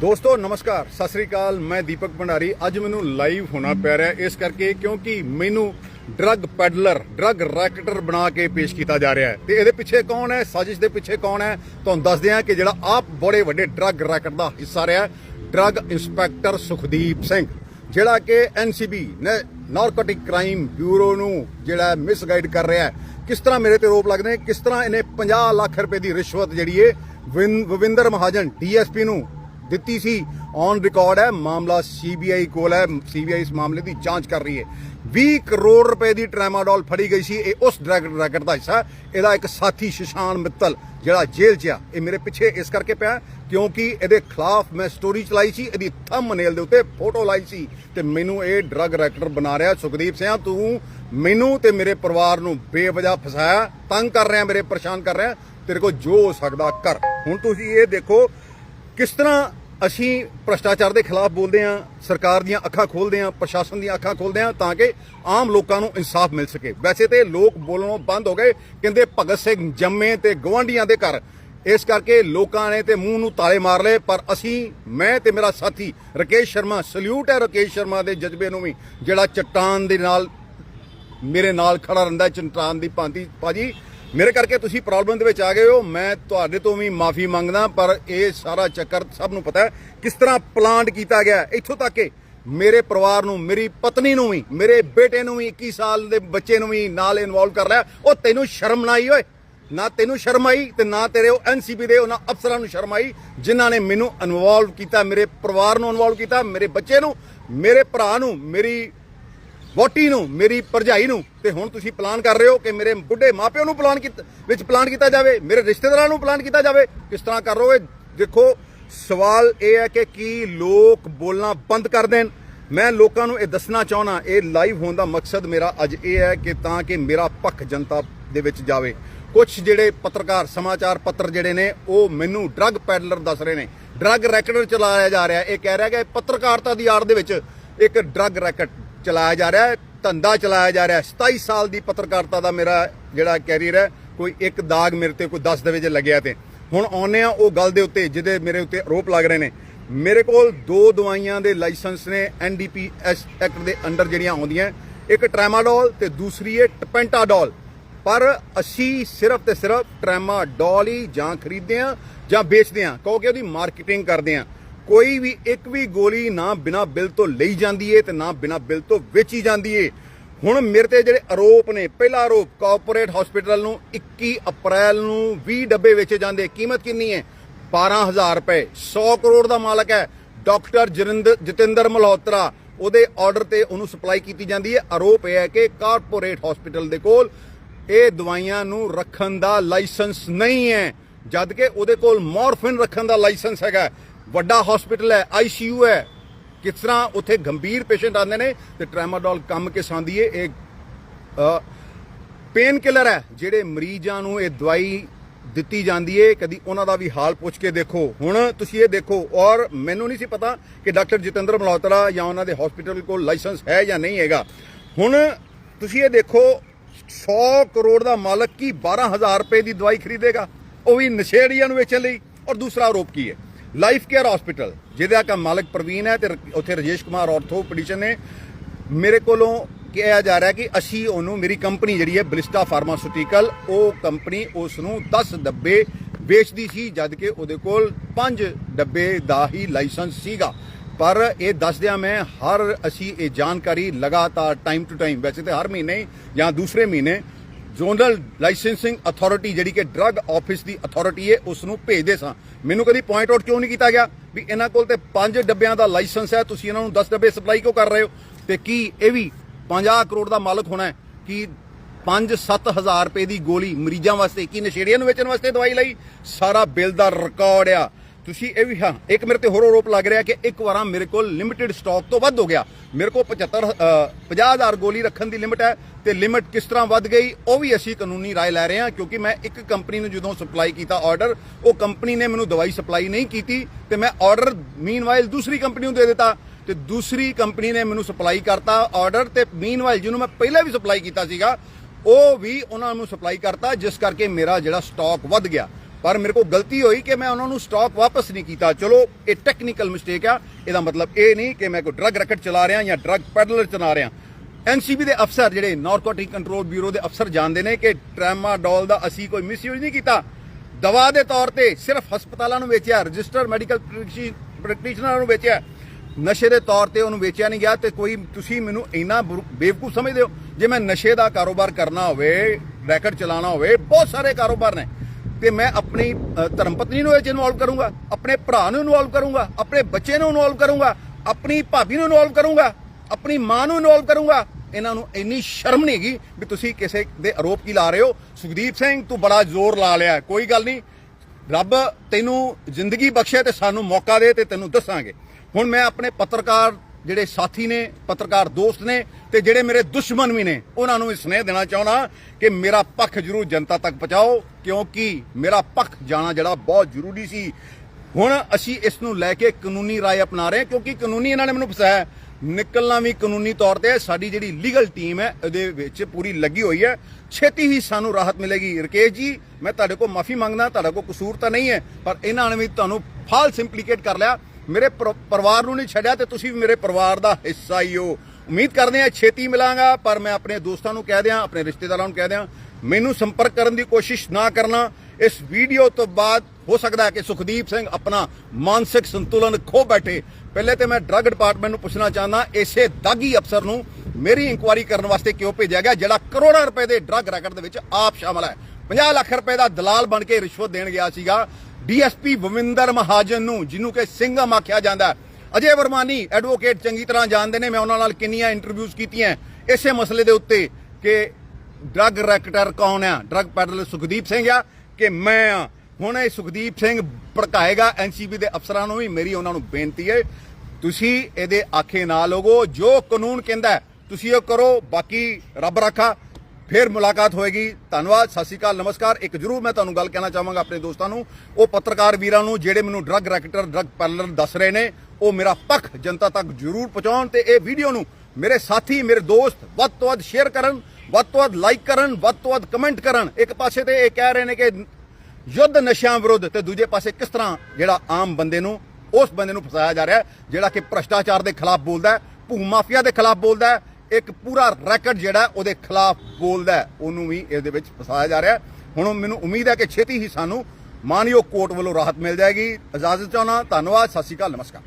ਦੋਸਤੋ, ਨਮਸਕਾਰ। ਸਤਿ ਸ੍ਰੀ ਅਕਾਲ, ਮੈਂ ਦੀਪਕ ਭੰਡਾਰੀ। ਅੱਜ ਮੈਨੂੰ ਲਾਈਵ ਹੋਣਾ ਪੈ ਰਿਹਾ ਇਸ ਕਰਕੇ ਕਿਉਂਕਿ ਮੈਨੂੰ ਡਰੱਗ ਪੈਡਲਰ ਡਰੱਗ ਰੈਕਟਰ ਬਣਾ ਕੇ ਪੇਸ਼ ਕੀਤਾ ਜਾ ਰਿਹਾ ਹੈ। ਤੇ ਇਹਦੇ ਪਿੱਛੇ ਕੌਣ ਹੈ? ਸਾਜ਼ਿਸ਼ ਦੇ ਪਿੱਛੇ ਕੌਣ ਹੈ? ਤੁਹਾਨੂੰ ਦੱਸਦੇ ਹਾਂ ਕਿ ਜਿਹੜਾ ਆਪ ਬੜੇ ਵੱਡੇ ਡਰੱਗ ਰੈਕਟ ਦਾ ਹਿੱਸਾ ਰਿਹਾ ਡਰੱਗ ਇੰਸਪੈਕਟਰ ਸੁਖਦੀਪ ਸਿੰਘ, ਜਿਹੜਾ ਕਿ ਐਨਸੀਬੀ ਨੇ ਨਾਰਕੋਟਿਕ ਕ੍ਰਾਈਮ ਬਿਊਰੋ ਨੂੰ ਜਿਹੜਾ ਮਿਸਗਾਈਡ ਕਰ ਰਿਹਾ ਕਿਸ ਤਰ੍ਹਾਂ ਮੇਰੇ ਤੇ ਰੋਪ ਲੱਗਦੇ ਨੇ? ਕਿਸ ਤਰ੍ਹਾਂ ਇਹਨੇ 50 ਲੱਖ ਰੁਪਏ ਦੀ ਰਿਸ਼ਵਤ ਜਿਹੜੀ ਹੈ ਵਿਵਿੰਦਰ ਮਹਾਜਨ ਡੀਐਸਪੀ ਨੂੰ ਦਿੱਤੀ ਸੀ। ਔਨ ਰਿਕਾਰਡ ਹੈ, ਮਾਮਲਾ ਸੀਬੀਆਈ ਕੋਲ ਹੈ। ਸੀਬੀਆਈ ਇਸ ਮਾਮਲੇ ਦੀ ਜਾਂਚ ਕਰ ਰਹੀ ਹੈ। 20 ਕਰੋੜ ਰੁਪਏ ਦੀ ਟ੍ਰੈਮਾਡੋਲ ਫੜੀ ਗਈ ਸੀ। ਇਹ ਉਸ ਡਰੈਗ ਰੈਕਟ ਦਾ ਹਿੱਸਾ ਇਹਦਾ ਇੱਕ ਸਾਥੀ ਸ਼ਸ਼ਾਨ ਮਿੱਤਲ, ਜਿਹੜਾ ਜੇਲ੍ਹ 'ਚ ਆ, ਇਹ ਮੇਰੇ ਪਿੱਛੇ ਇਸ ਕਰਕੇ ਪਿਆ ਕਿਉਂਕਿ ਇਹਦੇ ਖਿਲਾਫ ਮੈਂ ਸਟੋਰੀ ਚਲਾਈ ਸੀ। ਇਹਦੀ ਥੰਬਨੇਲ ਦੇ ਉੱਤੇ ਫੋਟੋ ਲਾਈ ਸੀ ਤੇ ਮੈਨੂੰ ਇਹ ਡਰੱਗ ਰੈਕਟਰ ਬਣਾ ਰਿਹਾ ਸੁਖਦੀਪ ਸਿੰਘ ਤੂੰ ਮੈਨੂੰ ਤੇ ਮੇਰੇ ਪਰਿਵਾਰ ਨੂੰ ਬੇਵਜਾ ਫਸਾਇਆ। ਤੰਗ ਕਰ ਰਿਹਾ, ਮੇਰੇ ਪਰੇਸ਼ਾਨ ਕਰ ਰਿਹਾ। ਤੇਰੇ ਕੋਲ ਜੋ ਹੋ ਸਕਦਾ, ਕਰ। ਹੁਣ ਤੁਸੀਂ ਇਹ ਦੇਖੋ ਕਿਸ ਤਰ੍ਹਾਂ ਅਸੀਂ ਭ੍ਰਸ਼ਟਾਚਾਰ ਦੇ ਖਿਲਾਫ ਬੋਲਦੇ ਹਾਂ, ਸਰਕਾਰ ਦੀਆਂ ਅੱਖਾਂ ਖੋਲਦੇ ਹਾਂ, ਪ੍ਰਸ਼ਾਸਨ ਦੀਆਂ ਅੱਖਾਂ ਖੋਲਦੇ ਹਾਂ ਤਾਂ ਕਿ ਆਮ ਲੋਕਾਂ ਨੂੰ ਇਨਸਾਫ ਮਿਲ ਸਕੇ। ਵੈਸੇ ਤੇ ਲੋਕ ਬੋਲਣੋਂ ਬੰਦ ਹੋ ਗਏ, ਕਹਿੰਦੇ ਭਗਤ ਸਿੰਘ ਜੰਮੇ ਤੇ ਗਵਾਂਢੀਆਂ ਦੇ ਘਰ। ਇਸ ਕਰਕੇ ਲੋਕਾਂ ਨੇ ਤੇ ਮੂੰਹ ਨੂੰ ਤਾਲੇ ਮਾਰ ਲਏ, ਪਰ ਅਸੀਂ, ਮੈਂ ਤੇ ਮੇਰਾ ਸਾਥੀ ਰਕੇਸ਼ ਸ਼ਰਮਾ, ਸਲੂਟ ਹੈ ਰਕੇਸ਼ ਸ਼ਰਮਾ ਦੇ ਜਜ਼ਬੇ ਨੂੰ ਵੀ, ਜਿਹੜਾ ਚਟਾਨ ਦੇ ਨਾਲ ਮੇਰੇ ਨਾਲ ਖੜਾ ਰਹਿੰਦਾ ਚੰਟਾਨ ਦੀ ਭਾਂਤੀ ਭਾਜੀ ਮੇਰੇ ਕਰਕੇ ਤੁਸੀਂ ਪ੍ਰੋਬਲਮ ਦੇ ਵਿੱਚ ਆ ਗਏ ਹੋ। ਮੈਂ ਤੁਹਾਡੇ ਤੋਂ ਵੀ ਮਾਫੀ ਮੰਗਦਾ, ਪਰ ਇਹ ਸਾਰਾ ਚੱਕਰ ਸਭ ਨੂੰ ਪਤਾ ਹੈ ਕਿਸ ਤਰ੍ਹਾਂ ਪਲਾਂਟ ਕੀਤਾ ਗਿਆ ਇੱਥੋਂ ਤੱਕ ਕਿ ਮੇਰੇ ਪਰਿਵਾਰ ਨੂੰ, ਮੇਰੀ ਪਤਨੀ ਨੂੰ ਵੀ, ਮੇਰੇ ਬੇਟੇ ਨੂੰ ਵੀ 21 ਸਾਲ ਦੇ ਬੱਚੇ ਨੂੰ ਵੀ ਨਾਲ ਇਨਵੋਲਵ ਕਰ ਲਿਆ। ਉਹ ਤੈਨੂੰ ਸ਼ਰਮ ਨਾ ਆਈ ਓਏ। ਨਾ ਤੈਨੂੰ ਸ਼ਰਮ ਆਈ ਤੇ ਨਾ ਤੇਰੇ ਉਹ ਐਨਸੀਬੀ ਦੇ ਉਹਨਾਂ ਅਫਸਰਾਂ ਨੂੰ ਸ਼ਰਮ ਆਈ, ਜਿਨ੍ਹਾਂ ਨੇ ਮੈਨੂੰ ਇਨਵੋਲਵ ਕੀਤਾ, ਮੇਰੇ ਪਰਿਵਾਰ ਨੂੰ ਇਨਵੋਲਵ ਕੀਤਾ, ਮੇਰੇ ਬੱਚੇ ਨੂੰ, ਮੇਰੇ ਭਰਾ ਨੂੰ, ਮੇਰੀ ਵੋਟੀ ਨੂੰ, ਮੇਰੀ ਭਰਜਾਈ ਨੂੰ ਤੇ ਹੁਣ ਤੁਸੀਂ ਪਲਾਨ ਕਰ ਰਹੇ ਹੋ ਕਿ ਮੇਰੇ ਬੁੱਢੇ ਮਾਪਿਆਂ ਨੂੰ ਪਲਾਨ ਕੀਤਾ ਵਿੱਚ ਪਲਾਨ ਕੀਤਾ ਜਾਵੇ, ਮੇਰੇ ਰਿਸ਼ਤੇਦਾਰਾਂ ਨੂੰ ਪਲਾਨ ਕੀਤਾ ਜਾਵੇ। ਕਿਸ ਤਰ੍ਹਾਂ ਕਰ ਰਹੇ ਹੋ? ਦੇਖੋ, ਸਵਾਲ ਇਹ ਹੈ ਕਿ ਕੀ ਲੋਕ ਬੋਲਣਾ ਬੰਦ ਕਰ ਦੇਣ? ਮੈਂ ਲੋਕਾਂ ਨੂੰ ਇਹ ਦੱਸਣਾ ਚਾਹਣਾ ਇਹ ਲਾਈਵ ਹੋਣ ਦਾ ਮਕਸਦ ਮੇਰਾ ਅੱਜ ਇਹ ਹੈ ਕਿ ਤਾਂ ਕਿ ਮੇਰਾ ਪੱਖ ਜਨਤਾ ਦੇ ਵਿੱਚ ਜਾਵੇ। ਕੁਝ ਜਿਹੜੇ ਪੱਤਰਕਾਰ, ਸਮਾਚਾਰ ਪੱਤਰ ਜਿਹੜੇ ਨੇ, ਉਹ ਮੈਨੂੰ ਡਰੱਗ ਪੈਡਲਰ ਦੱਸ ਰਹੇ ਨੇ। ਡਰੱਗ ਰੈਕਟ ਚਲਾਇਆ ਜਾ ਰਿਹਾ। ਇਹ ਕਹਿ ਰਿਹਾ ਕਿ ਪੱਤਰਕਾਰਤਾ ਦੀ ਆੜ ਦੇ ਵਿੱਚ ਇੱਕ ਡਰੱਗ ਰੈਕਟ ਚਲਾਇਆ ਜਾ ਰਿਹਾ ਹੈ, ਧੰਦਾ ਚਲਾਇਆ ਜਾ ਰਿਹਾ ਹੈ। 27 ਸਾਲ ਦੀ ਪੱਤਰਕਾਰਤਾ ਦਾ ਮੇਰਾ ਜਿਹੜਾ ਕੈਰੀਅਰ ਹੈ, ਕੋਈ ਇੱਕ ਦਾਗ ਮੇਰੇ ਤੇ ਕੋਈ 10 ਦੇ ਵਿੱਚ ਲੱਗਿਆ ਤੇ। ਹੁਣ ਆਉਨੇ ਆ ਉਹ ਗੱਲ ਦੇ ਉੱਤੇ, ਜਿਹਦੇ ਮੇਰੇ ਉੱਤੇ ਆਰੋਪ ਲੱਗ ਰਹੇ ਨੇ। ਮੇਰੇ ਕੋਲ ਦੋ ਦਵਾਈਆਂ ਦੇ ਲਾਇਸੈਂਸ ਨੇ ਐਨਡੀਪੀਐਸ ਐਕਟ ਦੇ ਅੰਡਰ ਜਿਹੜੀਆਂ ਆਉਂਦੀਆਂ ਇੱਕ ਟ੍ਰੈਮਾਡੋਲ ਤੇ ਦੂਸਰੀ ਹੈ ਟਪੈਂਟਾਡੋਲ ਪਰ ਅਸੀਂ ਸਿਰਫ ਤੇ ਸਿਰਫ ਟ੍ਰੈਮਾਡੋਲ ਹੀ ਜਾਂ ਖਰੀਦਦੇ ਆ ਜਾਂ ਵੇਚਦੇ ਆ ਕਿਉਂਕਿ ਉਹਦੀ ਮਾਰਕੀਟਿੰਗ ਕਰਦੇ ਆ ਕੋਈ ਵੀ ਇੱਕ ਵੀ ਗੋਲੀ ਨਾ ਬਿਨਾ ਬਿੱਲ ਤੋਂ ਲਈ ਜਾਂਦੀ ਏ ਤੇ ਨਾ ਬਿਨਾ ਬਿੱਲ ਤੋਂ ਵੇਚੀ ਜਾਂਦੀ ਏ। ਹੁਣ ਮੇਰੇ ਤੇ ਜਿਹੜੇ ਆਰੋਪ ਨੇ, ਪਹਿਲਾ ਆਰੋਪ ਕਾਰਪੋਰੇਟ ਹਸਪੀਟਲ ਨੂੰ 21 ਅਪ੍ਰੈਲ ਨੂੰ 20 ਡੱਬੇ ਵੇਚੇ ਜਾਂਦੇ, ਕੀਮਤ ਕਿੰਨੀ ਹੈ 12000 ਰੁਪਏ। 100 ਕਰੋੜ ਦਾ ਮਾਲਕ ਹੈ, ਡਾਕਟਰ ਜਰਿੰਦਰ ਜਤਿੰਦਰ ਮਲਹੋਤਰਾ। ਉਹਦੇ ਆਰਡਰ ਤੇ ਉਹਨੂੰ ਸਪਲਾਈ ਕੀਤੀ ਜਾਂਦੀ ਹੈ ਆਰੋਪ ਇਹ ਹੈ ਕਿ ਕਾਰਪੋਰੇਟ ਹਸਪੀਟਲ ਦੇ ਕੋਲ ਇਹ ਦਵਾਈਆਂ ਨੂੰ ਰੱਖਣ ਦਾ ਲਾਇਸੈਂਸ ਨਹੀਂ ਹੈ, ਜਦ ਕਿ ਉਹਦੇ ਕੋਲ ਮੋਰਫਿਨ ਰੱਖਣ ਦਾ ਲਾਇਸੈਂਸ ਹੈਗਾ। ਵੱਡਾ ਹਸਪੀਟਲ ਹੈ ਆਈਸੀਯੂ ਹੈ। ਕਿਸ ਤਰ੍ਹਾਂ ਉੱਥੇ ਗੰਭੀਰ ਪੇਸ਼ੈਂਟ ਆਉਂਦੇ ਨੇ ਤੇ ਟ੍ਰੈਮਾਡੋਲ ਕੰਮ ਕਿਸ ਆਂਦੀ ਹੈ ਇਹ ਪੇਨ ਕਿਲਰ ਹੈ, ਜਿਹੜੇ ਮਰੀਜ਼ਾਂ ਨੂੰ ਇਹ ਦਵਾਈ ਦਿੱਤੀ ਜਾਂਦੀ ਏ। ਕਦੀ ਉਹਨਾਂ ਦਾ ਵੀ ਹਾਲ ਪੁੱਛ ਕੇ ਦੇਖੋ। ਹੁਣ ਤੁਸੀਂ ਇਹ ਦੇਖੋ, ਔਰ ਮੈਨੂੰ ਨਹੀਂ ਸੀ ਪਤਾ ਕਿ ਡਾਕਟਰ ਜਤਿੰਦਰ ਮਲਹੋਤਰਾ ਜਾਂ ਉਹਨਾਂ ਦੇ ਹਸਪੀਟਲ ਕੋਲ ਲਾਇਸੈਂਸ ਹੈ ਜਾਂ ਨਹੀਂ ਹੈਗਾ। ਹੁਣ ਤੁਸੀਂ ਇਹ ਦੇਖੋ 100 ਕਰੋੜ ਦਾ ਮਾਲਕ ਕੀ 12000 ਰੁਪਏ ਦੀ ਦਵਾਈ ਖਰੀਦੇਗਾ? ਉਹ ਵੀ ਨਸ਼ੇੜੀਆਂ ਨੂੰ ਵੇਚਣ ਲਈ। ਔਰ ਦੂਸਰਾ ਆਰੋਪ ਕੀ ਹੈ ਲਾਈਫ ਕੇਅਰ ਹਸਪੀਟਲ, ਜਿਹਦਾ ਕਾ ਮਾਲਕ ਪ੍ਰਵੀਨ ਹੈ ਤੇ ਉੱਥੇ ਰਜੇਸ਼ ਕੁਮਾਰ ਆਰਥੋਪੈਡਿਸ਼ਨ ਨੇ। ਮੇਰੇ ਕੋਲੋਂ ਕਿਹਾ ਜਾ ਰਿਹਾ ਕਿ ਅਸੀਂ ਉਹਨੂੰ, ਮੇਰੀ ਕੰਪਨੀ ਜਿਹੜੀ ਹੈ ਬਲਿਸਟਾ ਫਾਰਮਾਸਿਊਟੀਕਲ ਉਹ ਕੰਪਨੀ ਉਸ ਨੂੰ 10 ਡੱਬੇ ਵੇਚਦੀ ਸੀ, ਜਦ ਕਿ ਉਹਦੇ ਕੋਲ 5 ਡੱਬੇ ਦਾ ਹੀ ਲਾਇਸੈਂਸ ਸੀਗਾ। ਪਰ ਇਹ ਦੱਸਦਿਆਂ ਮੈਂ, ਹਰ ਅਸੀਂ ਇਹ ਜਾਣਕਾਰੀ ਲਗਾਤਾਰ ਟਾਈਮ ਟੂ ਟਾਈਮ ਵੈਸੇ ਤੇ ਹਰ ਮਹੀਨੇ ਜਾਂ ਦੂਸਰੇ ਮਹੀਨੇ ਜ਼ੋਨਲ ਲਾਇਸੈਂਸਿੰਗ ਅਥਾਰਟੀ ਜਿਹੜੀ ਕਿ ਡਰੱਗ ਆਫਿਸ ਦੀ ਅਥਾਰਟੀ ਹੈ ਉਸ ਨੂੰ ਭੇਜਦੇ ਸਾਂ। ਮੈਨੂੰ ਕਦੀ ਪੁਆਇੰਟ ਆਊਟ ਕਿਉਂ ਨਹੀਂ ਕੀਤਾ ਗਿਆ ਵੀ ਇਹਨਾਂ ਕੋਲ ਤੇ 5 ਡੱਬਿਆਂ ਦਾ ਲਾਇਸੈਂਸ ਹੈ ਤੁਸੀਂ ਇਹਨਾਂ ਨੂੰ 10 ਡੱਬੇ ਸਪਲਾਈ ਕਿਉਂ ਕਰ ਰਹੇ ਹੋ? ਤੇ ਕੀ ਇਹ ਵੀ 50 ਕਰੋੜ ਦਾ ਮਾਲਕ ਹੋਣਾ ਹੈ ਕਿ 5-7000 ਰੁਪਏ ਦੀ ਗੋਲੀ ਮਰੀਜ਼ਾਂ ਵਾਸਤੇ ਕੀ ਨਸ਼ੇੜੀਆਂ ਨੂੰ ਵੇਚਣ ਵਾਸਤੇ ਦਵਾਈ ਲਈ? ਸਾਰਾ ਬਿੱਲ ਦਾ ਰਿਕਾਰਡ ਆ। ਤੁਸੀਂ ਇਹ ਵੀ ਹਾਂ ਇੱਕ ਮੇਰੇ ਤੇ ਹੋਰ ਆਰੋਪ ਲੱਗ ਰਿਹਾ ਕਿ ਇੱਕ ਵਾਰਾਂ ਮੇਰੇ ਕੋਲ ਲਿਮਿਟਿਡ ਸਟਾਕ ਤੋਂ ਵੱਧ ਹੋ ਗਿਆ। ਮੇਰੇ ਕੋਲ 75 ਅ, 50000 ਗੋਲੀ ਰੱਖਣ ਦੀ ਲਿਮਿਟ ਹੈ ਤੇ ਲਿਮਿਟ ਕਿਸ ਤਰ੍ਹਾਂ ਵੱਧ ਗਈ, ਉਹ ਵੀ ਅਸੀਂ ਕਾਨੂੰਨੀ ਰਾਏ ਲੈ ਰਹੇ ਹਾਂ, ਕਿਉਂਕਿ ਮੈਂ ਇੱਕ ਕੰਪਨੀ ਨੂੰ ਜਦੋਂ ਸਪਲਾਈ ਕੀਤਾ ਆਰਡਰ ਉਹ ਕੰਪਨੀ ਨੇ ਮੈਨੂੰ ਦਵਾਈ ਸਪਲਾਈ ਨਹੀਂ ਕੀਤੀ ਤੇ ਮੈਂ ਆਰਡਰ ਮੀਨਵਾਈਲ ਦੂਸਰੀ ਕੰਪਨੀ ਨੂੰ ਦੇ ਦਿੱਤਾ ਤੇ ਦੂਸਰੀ ਕੰਪਨੀ ਨੇ ਮੈਨੂੰ ਸਪਲਾਈ ਕਰਤਾ ਆਰਡਰ ਤੇ ਮੀਨਵਾਈਲ ਜਿਹਨੂੰ ਮੈਂ ਪਹਿਲਾਂ ਵੀ ਸਪਲਾਈ ਕੀਤਾ ਸੀਗਾ, ਉਹ ਵੀ ਉਹਨਾਂ ਨੂੰ ਸਪਲਾਈ ਕਰਤਾ, ਜਿਸ ਕਰਕੇ ਮੇਰਾ ਜਿਹੜਾ ਸਟਾਕ ਵੱਧ ਗਿਆ। ਪਰ ਮੇਰੇ ਕੋਲ ਗਲਤੀ ਹੋਈ ਕਿ ਮੈਂ ਉਹਨਾਂ ਨੂੰ ਸਟਾਕ ਵਾਪਸ ਨਹੀਂ ਕੀਤਾ। ਚਲੋ, ਇਹ ਟੈਕਨੀਕਲ ਮਿਸਟੇਕ ਆ, ਇਹਦਾ ਮਤਲਬ ਇਹ ਨਹੀਂ ਕਿ ਮੈਂ ਕੋਈ ਡਰੱਗ ਰੈਕਟ ਚਲਾ ਰਿਹਾ ਜਾਂ ਡਰੱਗ ਪੈਡਲਰ ਚਲਾ ਰਿਹਾ। ਐਨਸੀਬੀ ਦੇ ਅਫਸਰ ਜਿਹੜੇ ਨਾਰਕੋਟਿਕ ਕੰਟਰੋਲ ਬਿਊਰੋ ਦੇ ਅਫਸਰ ਜਾਣਦੇ ਨੇ ਕਿ ਟ੍ਰੈਮਾਡੋਲ ਦਾ ਅਸੀਂ ਕੋਈ ਮਿਸਯੂਜ਼ ਨਹੀਂ ਕੀਤਾ। ਦਵਾ ਦੇ ਤੌਰ ਤੇ ਸਿਰਫ ਹਸਪਤਾਲਾਂ ਨੂੰ ਵੇਚਿਆ ਰਜਿਸਟਰਡ ਮੈਡੀਕਲ ਪ੍ਰੈਕਟੀਸ਼ਨਰਾਂ ਨੂੰ ਵੇਚਿਆ। ਨਸ਼ੇ ਦੇ ਤੌਰ ਤੇ ਉਹਨੂੰ ਵੇਚਿਆ ਨਹੀਂ ਗਿਆ ਤੇ ਕੋਈ ਤੁਸੀਂ ਮੈਨੂੰ ਇੰਨਾ ਬੁਰ- ਬੇਵਕੂਫ ਸਮਝਦੇ ਹੋ? ਜੇ ਮੈਂ ਨਸ਼ੇ ਦਾ ਕਾਰੋਬਾਰ ਕਰਨਾ ਹੋਵੇ ਰੈਕਟ ਚਲਾਉਣਾ ਹੋਵੇ ਬਹੁਤ ਸਾਰੇ ਕਾਰੋਬਾਰ ਨੇ। ਤੇ ਮੈਂ ਆਪਣੀ ਅ, ਧਰਮ ਪਤਨੀ ਨੂੰ ਇਹ 'ਚ ਇਨਵੋਲਵ ਕਰੂੰਗਾ ਆਪਣੇ ਭਰਾ ਨੂੰ ਇਨਵੋਲਵ ਕਰੂੰਗਾ ਆਪਣੇ ਬੱਚੇ ਨੂੰ ਇਨਵੋਲਵ ਕਰੂੰਗਾ ਆਪਣੀ ਭਾਬੀ ਨੂੰ ਇਨਵੋਲਵ ਕਰੂੰਗਾ। ਆਪਣੀ ਮਾਂ ਨੂੰ ਇਨਵੋਲਵ ਕਰੂੰਗਾ। ਇਹਨਾਂ ਨੂੰ ਇੰਨੀ ਸ਼ਰਮ ਨਹੀਂ ਹੈਗੀ ਵੀ ਤੁਸੀਂ ਕਿਸੇ ਦੇ ਆਰੋਪ ਕੀ ਲਾ ਰਹੇ ਹੋ। ਸੁਖਦੀਪ ਸਿੰਘ, ਤੂੰ ਬੜਾ ਜ਼ੋਰ ਲਾ ਲਿਆ, ਕੋਈ ਗੱਲ ਨਹੀਂ। ਰੱਬ ਤੈਨੂੰ ਜ਼ਿੰਦਗੀ ਬਖਸ਼ੇ ਤੇ ਸਾਨੂੰ ਮੌਕਾ ਦੇ ਤੇ ਤੈਨੂੰ ਦੱਸਾਂਗੇ। ਹੁਣ ਮੈਂ ਆਪਣੇ ਪੱਤਰਕਾਰ ਜਿਹੜੇ ਸਾਥੀ ਨੇ, ਪੱਤਰਕਾਰ ਦੋਸਤ ਨੇ ਤੇ ਜਿਹੜੇ ਮੇਰੇ ਦੁਸ਼ਮਣ ਵੀ ਨੇ, ਉਹਨਾਂ ਨੂੰ ਵੀ ਸੁਨੇਹ ਦੇਣਾ ਚਾਹੁੰਦਾ ਕਿ ਮੇਰਾ ਪੱਖ ਜ਼ਰੂਰ ਜਨਤਾ ਤੱਕ ਪਹੁੰਚਾਓ, ਕਿਉਂਕਿ ਮੇਰਾ ਪੱਖ ਜਾਣਾ ਜਿਹੜਾ ਬਹੁਤ ਜ਼ਰੂਰੀ ਸੀ। ਹੁਣ ਅਸੀਂ ਇਸ ਨੂੰ ਲੈ ਕੇ ਕਾਨੂੰਨੀ ਰਾਏ ਅਪਣਾ ਰਹੇ ਹਾਂ, ਕਿਉਂਕਿ ਕਾਨੂੰਨੀ ਇਹਨਾਂ ਨੇ ਮੈਨੂੰ ਫਸਾਇਆ। ਨਿਕਲਣਾ ਵੀ ਕਾਨੂੰਨੀ ਤੌਰ ਤੇ ਸਾਡੀ ਜਿਹੜੀ ਲੀਗਲ ਟੀਮ ਹੈ ਇਹਦੇ ਵਿੱਚ ਪੂਰੀ ਲੱਗੀ ਹੋਈ ਹੈ। ਛੇਤੀ ਹੀ ਸਾਨੂੰ ਰਾਹਤ ਮਿਲੇਗੀ। ਰਕੇਸ਼ ਜੀ, ਮੈਂ ਤੁਹਾਡੇ ਕੋਲ ਮਾਫੀ ਮੰਗਦਾ, ਤੁਹਾਡਾ ਕੋਈ ਕਸੂਰ ਤਾਂ ਨਹੀਂ ਹੈ, ਪਰ ਇਹਨਾਂ ਨੇ ਵੀ ਤੁਹਾਨੂੰ ਫਾਲ ਸਿੰਪਲੀਕੇਟ ਕਰ ਲਿਆ। ਮੇਰੇ ਪਰਿਵਾਰ ਨੂੰ ਨਹੀਂ ਛੱਡਿਆ ਤੇ ਤੁਸੀਂ ਵੀ ਮੇਰੇ ਪਰਿਵਾਰ ਦਾ ਹਿੱਸਾ ਹੀ ਹੋ। ਉਮੀਦ ਕਰਦੇ ਹਾਂ ਛੇਤੀ ਮਿਲਾਂਗਾ, ਪਰ ਮੈਂ ਆਪਣੇ ਦੋਸਤਾਂ ਨੂੰ ਕਹਿ ਦਿਆਂ, ਆਪਣੇ ਰਿਸ਼ਤੇਦਾਰਾਂ ਨੂੰ ਕਹਿ ਦਿਆਂ, ਮੈਨੂੰ ਸੰਪਰਕ ਕਰਨ ਦੀ ਕੋਸ਼ਿਸ਼ ਨਾ ਕਰਨਾ। ਇਸ ਵੀਡੀਓ ਤੋਂ ਬਾਅਦ ਹੋ ਸਕਦਾ ਹੈ ਕਿ ਸੁਖਦੀਪ ਸਿੰਘ ਆਪਣਾ ਮਾਨਸਿਕ ਸੰਤੁਲਨ ਖੋ ਬੈਠੇ। ਪਹਿਲੇ ਤੇ ਮੈਂ ਡਰੱਗ ਡਿਪਾਰਟਮੈਂਟ ਨੂੰ ਪੁੱਛਣਾ ਚਾਹੁੰਦਾ, ਇਸੇ ਦਾਗੀ ਅਫਸਰ ਨੂੰ ਮੇਰੀ ਇਨਕੁਆਇਰੀ ਕਰਨ ਵਾਸਤੇ ਕਿਉਂ ਭੇਜਿਆ ਗਿਆ, ਜਿਹੜਾ ਕਰੋੜਾਂ ਰੁਪਏ ਦੇ ਡਰੱਗ ਰੈਕਟ ਦੇ ਵਿੱਚ ਆਪ ਸ਼ਾਮਲ ਹੈ। 50 ਲੱਖ ਰੁਪਏ ਦਾ ਦਲਾਲ ਬਣ ਕੇ ਰਿਸ਼ਵਤ ਦੇਣ ਗਿਆ ਸੀਗਾ ਡੀਐਸਪੀ ਵਵਿੰਦਰ ਮਹਾਜਨ ਨੂੰ, ਜਿਹਨੂੰ ਕਿ ਸਿੰਘਮ ਆਖਿਆ ਜਾਂਦਾ ਅਜੇ ਵਰਮਾਨੀ ਐਡਵੋਕੇਟ ਚੰਗੀ ਤਰ੍ਹਾਂ ਜਾਣਦੇ ਨੇ, ਮੈਂ ਉਹਨਾਂ ਨਾਲ ਕਿੰਨੀਆਂ ਇੰਟਰਵਿਊਜ਼ ਕੀਤੀਆਂ ਇਸੇ ਮਸਲੇ ਦੇ ਉੱਤੇ ਕਿ ਡਰੱਗ ਰੈਕਟਰ ਕੌਣ ਆ? ਡਰੱਗ ਪੈਡਲਰ ਸੁਖਦੀਪ ਸਿੰਘ ਆ ਕਿ ਮੈਂ ਆ? ਹੁਣ ਇਹ ਸੁਖਦੀਪ ਸਿੰਘ ਭੜਕਾਏਗਾ ਐਨਸੀਬੀ ਦੇ ਅਫਸਰਾਂ ਨੂੰ ਵੀ, ਮੇਰੀ ਉਹਨਾਂ ਨੂੰ ਬੇਨਤੀ ਹੈ, ਤੁਸੀਂ ਇਹਦੇ ਆਖੇ ਨਾ ਲੋਗੋ, ਜੋ ਕਾਨੂੰਨ ਕਹਿੰਦਾ ਤੁਸੀਂ ਉਹ ਕਰੋ, ਬਾਕੀ ਰੱਬ ਰੱਖਾ, ਫਿਰ ਮੁਲਾਕਾਤ ਹੋਏਗੀ, ਧੰਨਵਾਦ, ਸਤਿ ਸ਼੍ਰੀ ਅਕਾਲ, ਨਮਸਕਾਰ, ਇੱਕ ਜਰੂਰ ਮੈਂ ਤੁਹਾਨੂੰ ਗੱਲ ਕਹਿਣਾ ਚਾਹਾਂਗਾ ਆਪਣੇ ਦੋਸਤਾਂ ਨੂੰ, ਉਹ ਪੱਤਰਕਾਰ ਵੀਰਾਂ ਨੂੰ, ਜਿਹੜੇ ਮੈਨੂੰ ਡਰੱਗ ਰੈਕਟਰ ਡਰੱਗ ਪੈਲਰ ਦੱਸ ਰਹੇ ਨੇ, ਉਹ ਮੇਰਾ ਪੱਖ ਜਨਤਾ ਤੱਕ ਜਰੂਰ ਪਹੁੰਚਾਉਣ ਤੇ ਇਹ ਵੀਡੀਓ ਨੂੰ ਮੇਰੇ ਸਾਥੀ, ਮੇਰੇ ਦੋਸਤ, ਵੱਧ ਤੋਂ ਵੱਧ ਸ਼ੇਅਰ ਕਰਨ, ਵੱਧ ਤੋਂ ਵੱਧ ਲਾਈਕ ਕਰਨ, ਵੱਧ ਤੋਂ ਵੱਧ ਕਮੈਂਟ ਕਰਨ। ਇੱਕ ਪਾਸੇ ਤੇ ਇਹ ਕਹਿ ਰਹੇ ਨੇ ਕਿ ਯੁੱਧ ਨਸ਼ਿਆਂ ਵਿਰੁੱਧ ਤੇ ਦੂਜੇ ਪਾਸੇ ਕਿਸ ਤਰ੍ਹਾਂ ਜਿਹੜਾ ਆਮ ਬੰਦੇ ਨੂੰ, ਉਸ ਬੰਦੇ ਨੂੰ ਫਸਾਇਆ ਜਾ ਰਿਹਾ ਜਿਹੜਾ ਕਿ ਭ੍ਰਸ਼ਟਾਚਾਰ ਦੇ ਖਿਲਾਫ ਬੋਲਦਾ ਭੂ ਮਾਫੀਆ ਦੇ ਖਿਲਾਫ ਬੋਲਦਾ ਇੱਕ ਪੂਰਾ ਰੈਕਟ ਜਿਹੜਾ ਉਹਦੇ ਖਿਲਾਫ ਬੋਲਦਾ ਉਹਨੂੰ ਵੀ ਇਹਦੇ ਵਿੱਚ ਫਸਾਇਆ ਜਾ ਰਿਹਾ ਹੁਣ ਮੈਨੂੰ ਉਮੀਦ ਹੈ ਕਿ ਛੇਤੀ ਹੀ ਸਾਨੂੰ ਮਾਨਯੋਗ ਕੋਰਟ ਵੱਲੋਂ ਰਾਹਤ ਮਿਲ ਜਾਏਗੀ। ਇਜਾਜ਼ਤ ਚਾਹਣਾ ਧੰਨਵਾਦ, ਸਤਿ ਸ਼੍ਰੀ ਅਕਾਲ, ਨਮਸਕਾਰ।